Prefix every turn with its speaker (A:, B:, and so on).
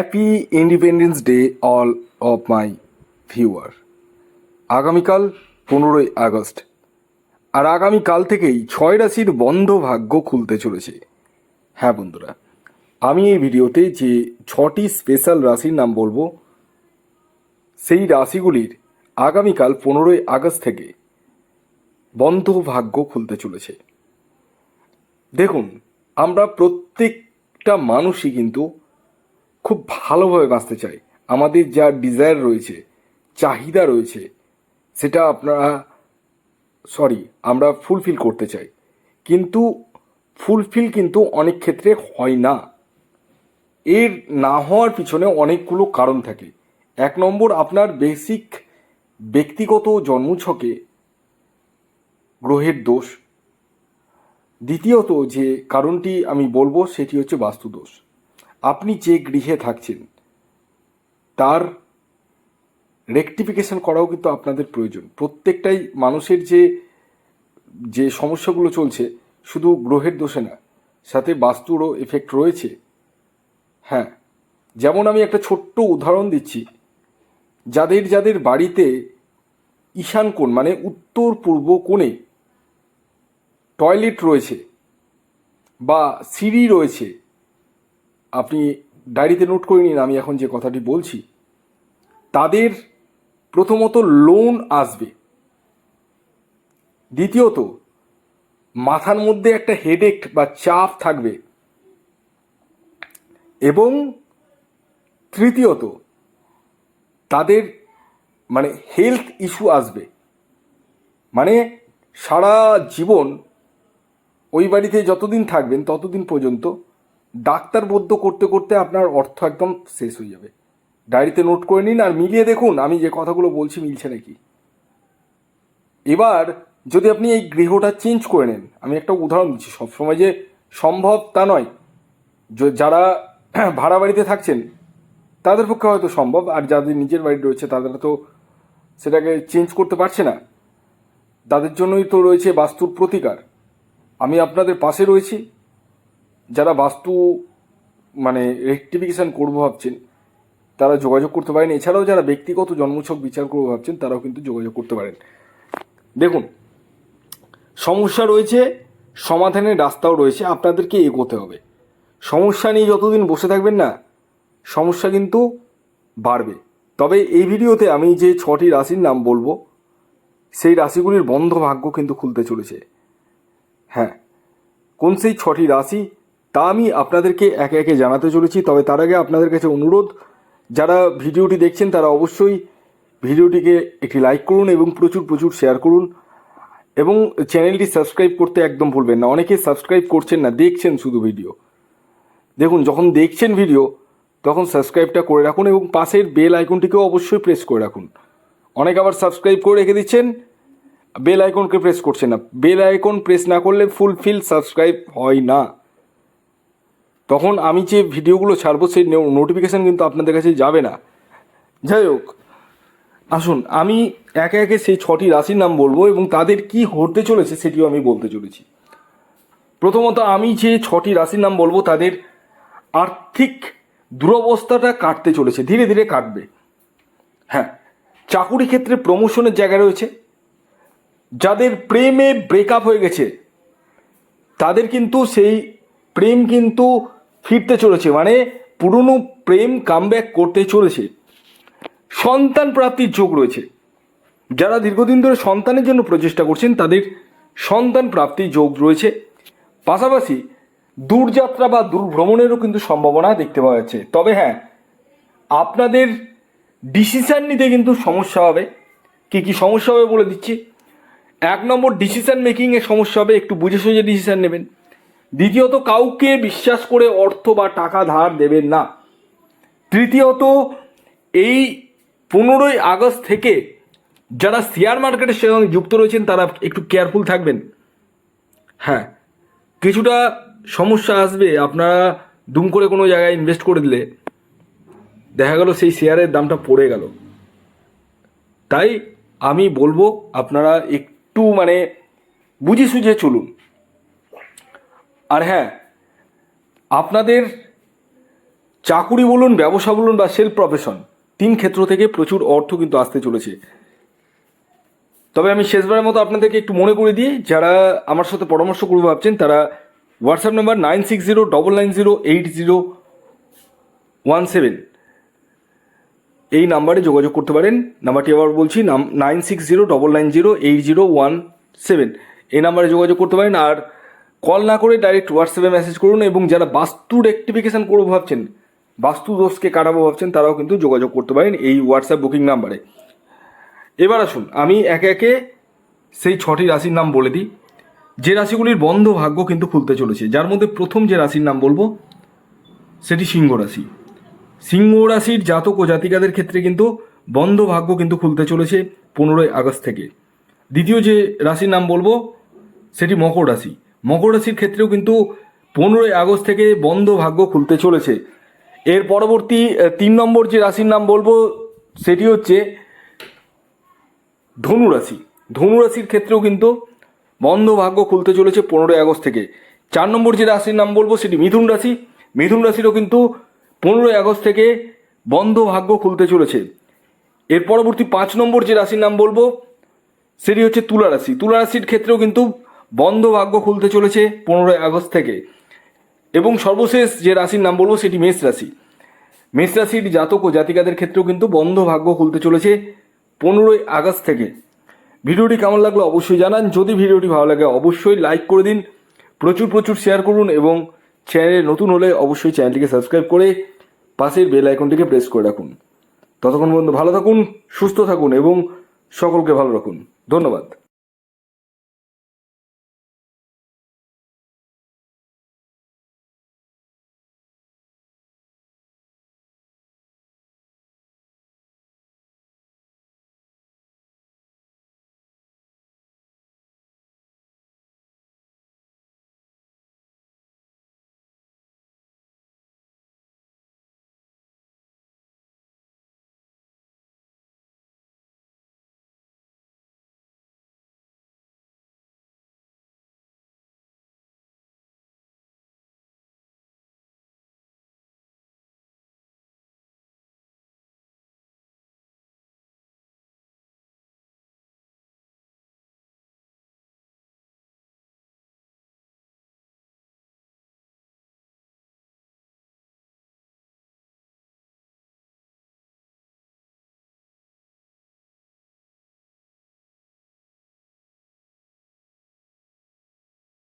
A: Happy independence day all of my viewer আগামীকাল পনেরোই August. আর আগামীকাল থেকেই ছয় রাশির বন্ধ ভাগ্য খুলতে চলেছে। হ্যাঁ বন্ধুরা, আমি এই ভিডিওতে যে ছটি স্পেশাল রাশির নাম বলব, সেই রাশিগুলির আগামীকাল পনেরোই আগস্ট থেকে বন্ধ ভাগ্য খুলতে চলেছে। দেখুন, আমরা প্রত্যেকটা মানুষই কিন্তু খুব ভালোভাবে বাঁচতে চাই। আমাদের যা ডিজায়ার রয়েছে, চাহিদা রয়েছে, সেটা আপনারা সরি আমরা ফুলফিল করতে চাই। কিন্তু ফুলফিল কিন্তু অনেক ক্ষেত্রে হয় না। এর না হওয়ার পিছনে অনেকগুলো কারণ থাকে। এক নম্বর, আপনার বেসিক ব্যক্তিগত জন্মছকে গ্রহের দোষ। দ্বিতীয়ত যে কারণটি আমি বলব, সেটি হচ্ছে বাস্তুদোষ। আপনি যে গৃহে থাকছেন, তার রেকটিফিকেশন করাও কিন্তু আপনাদের প্রয়োজন। প্রত্যেকটাই মানুষের যে যে সমস্যাগুলো চলছে, শুধু গ্রহের দোষে না, সাথে বাস্তুরও এফেক্ট রয়েছে। হ্যাঁ যেমন আমি একটা ছোট্ট উদাহরণ দিচ্ছি। যাদের যাদের বাড়িতে ঈশান কোণ মানে উত্তর পূর্ব কোণে টয়লেট রয়েছে বা সিঁড়ি রয়েছে আপনি ডায়েরিতে নোট করে নিন, আমি এখন যে কথাটি বলছি। তাদের প্রথমত লোন আসবে। দ্বিতীয়ত, মাথার মধ্যে একটা হেডেক বা চাপ থাকবে। এবং তৃতীয়ত, তাদের মানে হেলথ ইস্যু আসবে। মানে সারা জীবন ওই বাড়িতে যতদিন থাকবেন ততদিন পর্যন্ত ডাক্তার বদ্ধ করতে করতে আপনার অর্থ একদম শেষ হয়ে যাবে। ডায়েরিতে নোট করে নিন আর মিলিয়ে দেখুন আমি যে কথাগুলো বলছি মিলছে নাকি। এবার যদি আপনি এই গৃহটা চেঞ্জ করে নেন, আমি একটা উদাহরণ দিচ্ছি, সবসময় যে সম্ভব তা নয়। যারা ভাড়া বাড়িতে থাকছেন, তাদের পক্ষে হয়তো সম্ভব, আর যাদের নিজের বাড়ি রয়েছে তারা তো সেটাকে চেঞ্জ করতে পারছে না। তাদের জন্যই তো রয়েছে বাস্তুর প্রতিকার। আমি আপনাদের পাশে রয়েছি যারা বাস্তু মানে রেক্টিফিকেশান করব ভাবছেন, তারা যোগাযোগ করতে পারেন। এছাড়াও যারা ব্যক্তিগত জন্মছক বিচার করব ভাবছেন, তারাও কিন্তু যোগাযোগ করতে পারেন। দেখুন, সমস্যা রয়েছে, সমাধানের রাস্তাও রয়েছে, আপনাদেরকে এগোতে হবে। সমস্যা নিয়ে যতদিন বসে থাকবেন না, সমস্যা কিন্তু বাড়বে। তবে এই ভিডিওতে আমি যে ছটি রাশির নাম বলব, সেই রাশিগুলির বন্ধ ভাগ্য কিন্তু খুলতে চলেছে। হ্যাঁ কোন সেই ছটি রাশি তা আমি আপনাদেরকে একে একে জানাতে চলেছি, তবে তার আগে আপনাদের কাছে অনুরোধ, যারা ভিডিওটি দেখছেন তারা অবশ্যই ভিডিওটিকে একটি লাইক করুন এবং প্রচুর প্রচুর শেয়ার করুন এবং চ্যানেলটি সাবস্ক্রাইব করতে একদম ভুলবেন না। অনেকে সাবস্ক্রাইব করছেন না, দেখছেন শুধু ভিডিও। দেখুন, যখন দেখছেন ভিডিও, তখন সাবস্ক্রাইবটা করে রাখুন এবং পাশের বেল আইকনটিকেও অবশ্যই প্রেস করে রাখুন। অনেক আবার সাবস্ক্রাইব করে রেখে দিচ্ছেন, বেল আইকনকে প্রেস করছেন না। বেল আইকন প্রেস না করলে ফুলফিল সাবস্ক্রাইব হয় না। তখন আমি যে ভিডিওগুলো ছাড়বো সেই নোটিফিকেশান কিন্তু আপনাদের কাছে যাবে না। যাই হোক, আসুন, আমি একে একে সেই ছটি রাশির নাম বলব এবং তাদের কি হতে চলেছে সেটিও আমি বলতে চলেছি। প্রথমত আমি যে ছটি রাশির নাম বলব, তাদের আর্থিক দুরবস্থাটা কাটতে চলেছে, ধীরে ধীরে কাটবে। হ্যাঁ চাকুরি ক্ষেত্রে প্রমোশনের জায়গা রয়েছে। যাদের প্রেমে ব্রেকআপ হয়ে গেছে, তাদের কিন্তু সেই প্রেম কিন্তু ফিরতে চলেছে মানে পুরনো প্রেম কামব্যাক করতে চলেছে। সন্তান প্রাপ্তির যোগ রয়েছে। যারা দীর্ঘদিন ধরে সন্তানের জন্য প্রচেষ্টা করছেন, তাদের সন্তান প্রাপ্তির যোগ রয়েছে। পাশাপাশি দূরযাত্রা বা দূরভ্রমণেরও কিন্তু সম্ভাবনা দেখতে পাওয়া যাচ্ছে। তবে হ্যাঁ আপনাদের ডিসিশান নিতে কিন্তু সমস্যা হবে। কি কি সমস্যা হবে বলে দিচ্ছি। এক নম্বর ডিসিশান মেকিংয়ে সমস্যা হবে, একটু বুঝে সুঝে ডিসিশান নেবেন। দ্বিতীয়ত কাউকে বিশ্বাস করে অর্থ বা টাকা ধার দেবেন না। তৃতীয়ত, এই পনেরোই আগস্ট থেকে যারা শেয়ার মার্কেটের সঙ্গে যুক্ত রয়েছেন, তারা একটু কেয়ারফুল থাকবেন। হ্যাঁ কিছুটা সমস্যা আসবে। আপনারা দুম করে কোনো জায়গায় ইনভেস্ট করে দিলে দেখা গেল সেই শেয়ারের দামটা পড়ে গেল। তাই আমি বলব, আপনারা একটু মানে বুঝে সুঝে চলুন। আর হ্যাঁ আপনাদের চাকুরি বলুন, ব্যবসা বলুন বা সেলফ প্রফেশন তিন ক্ষেত্র থেকে প্রচুর অর্থ কিন্তু আসতে চলেছে। তবে আমি শেষবারের মতো আপনাদেরকে একটু মনে করে দিই, যারা আমার সাথে পরামর্শ করবে ভাবছেন, তারা WhatsApp number nine six zero double nine zero eight zero one seven এই নাম্বারে যোগাযোগ করতে পারেন। নাম্বারটি আবার বলছি, নাম nine six zero double nine zero eight zero one seven এই নাম্বারে যোগাযোগ করতে পারেন, আর কল না করে ডাইরেক্ট হোয়াটসঅ্যাপে মেসেজ করুন এবং যারা বাস্তু রেক্টিফিকেশন করব ভাবছেন, বাস্তু দোষকে কাটাবো ভাবছেন, তারাও কিন্তু যোগাযোগ করতে পারেন এই হোয়াটসঅ্যাপ বুকিং নাম্বারে এবার আসুন, আমি একে একে সেই ছটি রাশির নাম বলে দিই। যে রাশিগুলির বন্ধ ভাগ্য কিন্তু খুলতে চলেছে, যার মধ্যে প্রথম যে রাশির নাম বলব, সেটি সিংহ রাশি। সিংহ রাশির জাতক ও জাতিকাদের ক্ষেত্রে কিন্তু বন্ধ ভাগ্য কিন্তু খুলতে চলেছে পনেরোই আগস্ট থেকে। দ্বিতীয় যে রাশির নাম বলব, সেটি মকর রাশি। মকর রাশির ক্ষেত্রেও কিন্তু পনেরোই আগস্ট থেকে বন্ধ ভাগ্য খুলতে চলেছে। এর পরবর্তী তিন নম্বর যে রাশির নাম বলব, সেটি হচ্ছে ধনু রাশি। ধনু রাশির ক্ষেত্রেও কিন্তু বন্ধ ভাগ্য খুলতে চলেছে পনেরোই আগস্ট থেকে। চার নম্বর যে রাশির নাম বলব, সেটি মিথুন রাশি। মিথুন রাশিরও কিন্তু পনেরোই আগস্ট থেকে বন্ধ ভাগ্য খুলতে চলেছে। এর পরবর্তী পাঁচ নম্বর যে রাশির নাম বলব, সেটি হচ্ছে তুলা রাশি। তুলা রাশির ক্ষেত্রেও কিন্তু বন্ধ ভাগ্য খুলতে চলেছে পনেরোই আগস্ট থেকে। এবং সর্বশেষ যে রাশির নাম বলব সেটি মেষ রাশি। মেষ রাশির জাতক ও জাতিকাদের ক্ষেত্রেও কিন্তু বন্ধ ভাগ্য খুলতে চলেছে পনেরোই আগস্ট থেকে। ভিডিওটি কেমন লাগল অবশ্যই জানান। যদি ভিডিওটি ভালো লাগে অবশ্যই লাইক করে দিন। প্রচুর প্রচুর শেয়ার করুন এবং চ্যানেলে নতুন হলে অবশ্যই চ্যানেলটিকে সাবস্ক্রাইব করে পাশের বেল আইকনটিকে প্রেস করে রাখুন। ততক্ষণ পর্যন্ত ভালো থাকুন, সুস্থ থাকুন এবং সকলকে ভালো রাখুন। ধন্যবাদ।